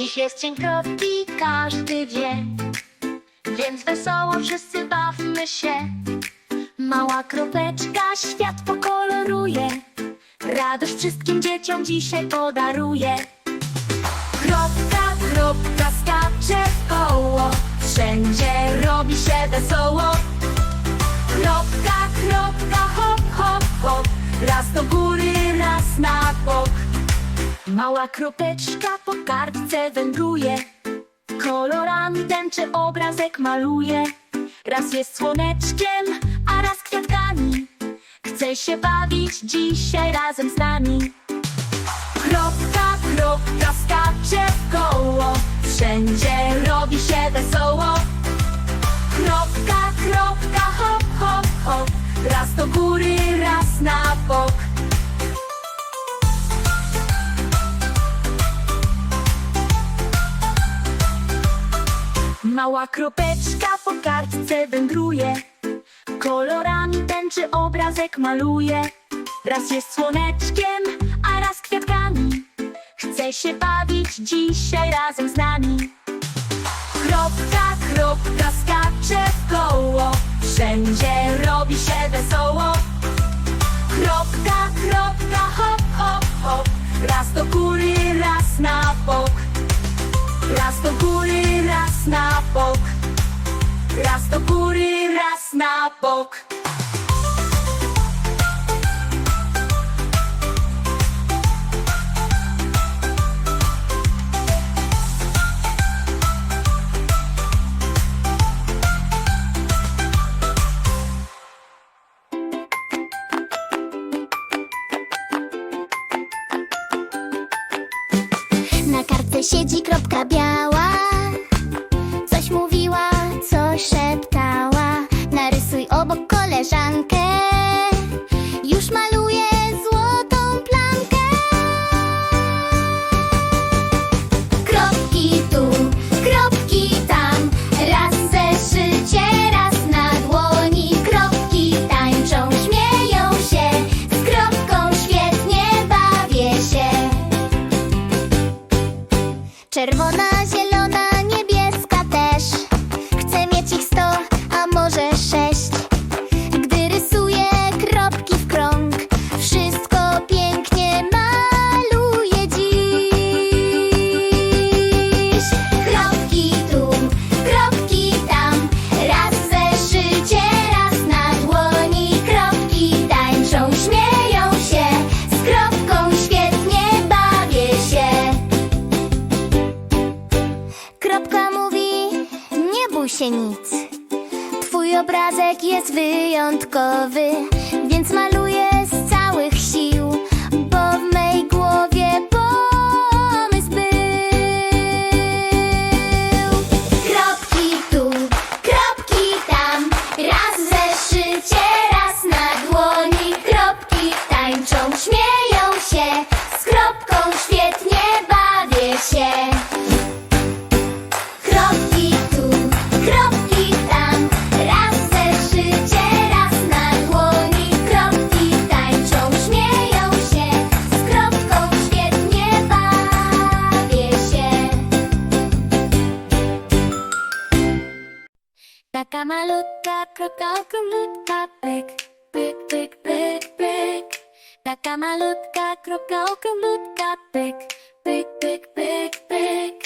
Dziś jest kropki, każdy wie. Więc wesoło wszyscy bawmy się. Mała kropeczka świat pokoloruje. Radość wszystkim dzieciom dzisiaj podaruje. Kropka, kropka skacze koło. Wszędzie robi się wesoło. Kropka, kropka, hop, hop, hop. Raz do góry, raz na bok Mała kropeczka po kartce wędruje Kolorami tęczy obrazek maluje. Raz jest słoneczkiem, a raz kwiatkami. Chce się bawić dzisiaj razem z nami. Kropka, kropka skacze w koło Wszędzie robi się wesoło. Kropka, kropka, hop, hop, hop Raz do góry, raz na bok Mała kropeczka po kartce wędruje. Kolorami tęczy obrazek maluje. Raz jest słoneczkiem, a raz kwiatkami. Chce się bawić dzisiaj razem z nami. Kropka, kropka skacze w koło. Wszędzie robi się wesoło. Kropka, kropka, hop, hop, hop. Raz do góry, raz na bok Raz do góry, raz na bok Raz do góry, raz na bok siedzi kropka biała wyjątkowy, Taka malutka kropka okrąglutka, pyk, pyk, pyk, pyk, pyk. Taka malutka kropka okrąglutka, pyk, pyk, pyk, pyk, pyk. Kończy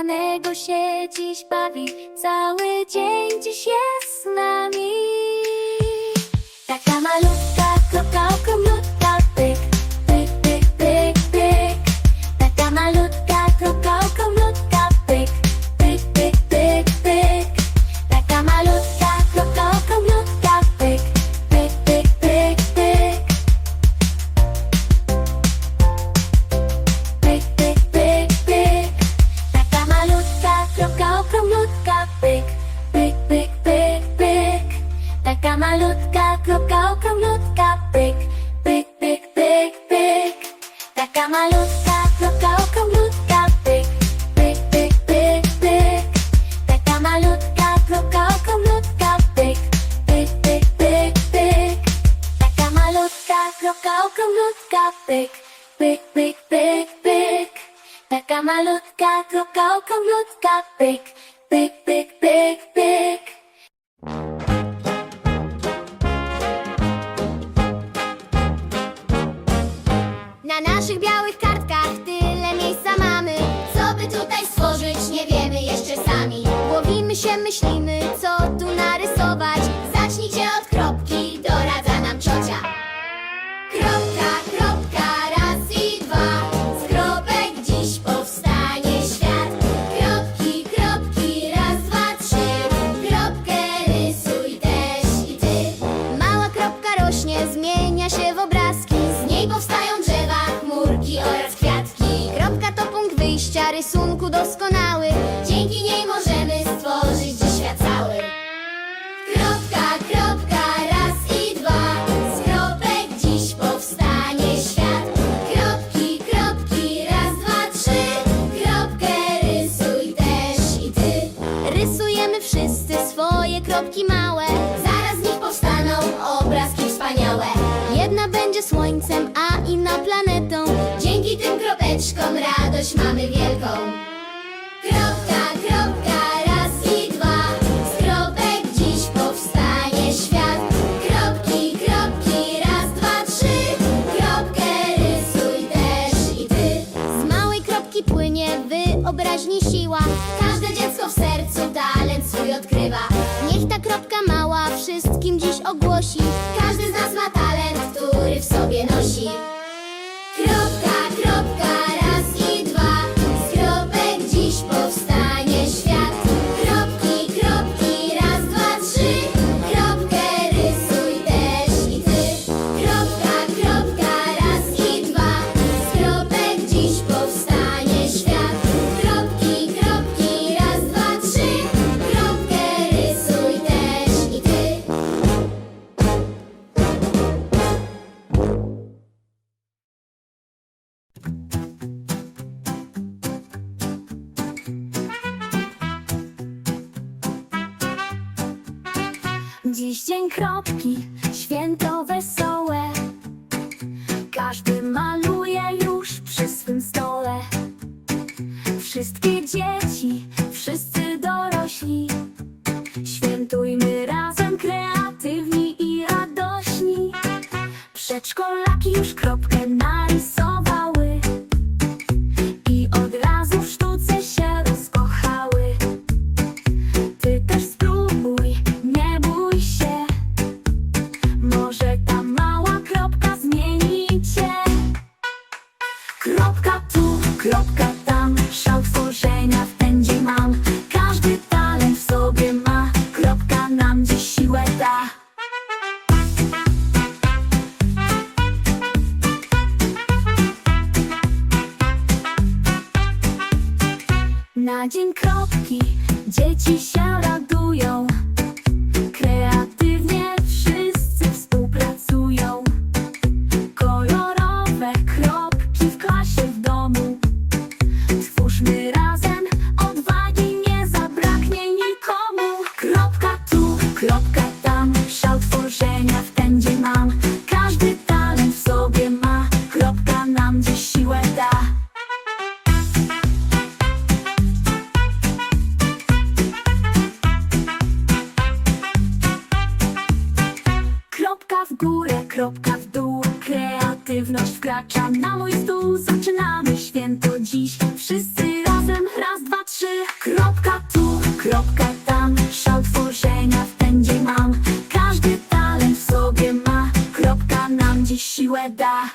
Wchowanego się dziś bawi, cały dzień dziś jest z nami. Taka malutka kropka okrąglutka, kropka, okrąglutka, pyk, pyk, pyk, pyk, pyk. Taka malutka kropka, okrąglutka, pyk, pyk, pyk, pyk, pyk. Taka malutka kropka, okrąglutka, pyk, pyk, pyk, pyk, pyk. Taka malutka kropka, wiemy jeszcze sami. Łowimy się, myślimy, co małe Zaraz z nich powstaną obrazki wspaniałe. Jedna będzie słońcem, a inna planetą. Dzięki tym kropeczkom radość mamy wielką. Kropka, kropka, raz i dwa. Z kropek dziś powstanie świat. Kropki, kropki, raz, dwa, trzy. Kropkę rysuj też i ty. Z małej kropki płynie wyobraźni siła. Każde dziecko w sercu talent swój odkrywa ta kropka mała wszystkim dziś ogłosi. Każdy z nas ma Dziś dzień kropki, święto wesołe. Każdy maluje już przy swym stole. Wszystkie dzieci, wszyscy dorośli. Świętujmy razem kreatywni i radośni. Przedszkolaki już kropkę Dzień kropki. Dzieci się górę, kropka w dół. Kreatywność wkracza na mój stół. Zaczynamy święto dziś. Wszyscy razem, raz, dwa, trzy. Kropka tu, kropka tam. Szał tworzenia w pędzie mam. Każdy talent w sobie ma. Kropka nam dziś siłę da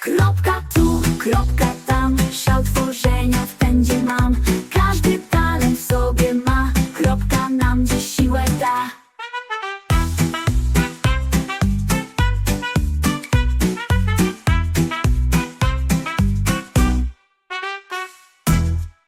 Kropka tu, kropka